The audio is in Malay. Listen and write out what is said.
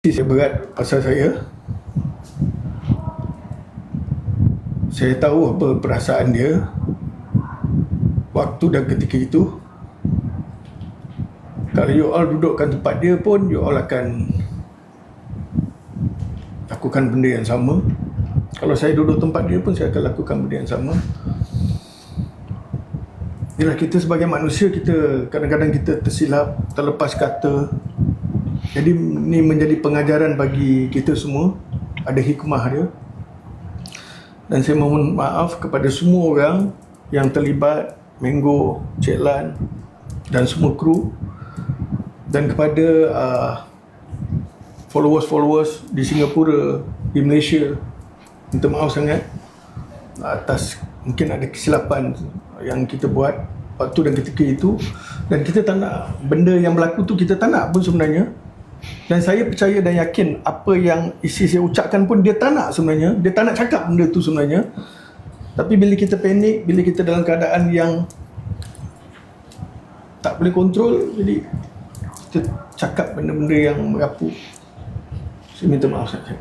Saya berat pasal saya. Saya tahu apa perasaan dia. Waktu dan ketika itu. Kalau you all dudukkan tempat dia pun You all akan Lakukan benda yang sama. Kalau saya duduk tempat dia pun Saya akan lakukan benda yang sama. Yalah kita sebagai manusia kita kadang-kadang kita tersilap, terlepas kata. Jadi ni menjadi pengajaran bagi kita semua. Ada hikmah dia. Dan saya mohon maaf kepada semua orang yang terlibat, Menggo, Cik Lan dan semua kru dan kepada uh, followers-followers di Singapura, di Malaysia. Minta maaf sangat atas mungkin ada kesilapan yang kita buat waktu dan ketika itu dan kita tak nak benda yang berlaku tu kita tak nak pun sebenarnya dan saya percaya dan yakin apa yang isi saya ucapkan pun dia tak nak sebenarnya. Dia tak nak cakap benda tu sebenarnya. Tapi bila kita panik bila kita dalam keadaan yang tak boleh kontrol jadi kita cakap benda-benda yang merapu. Saya minta maaf sangat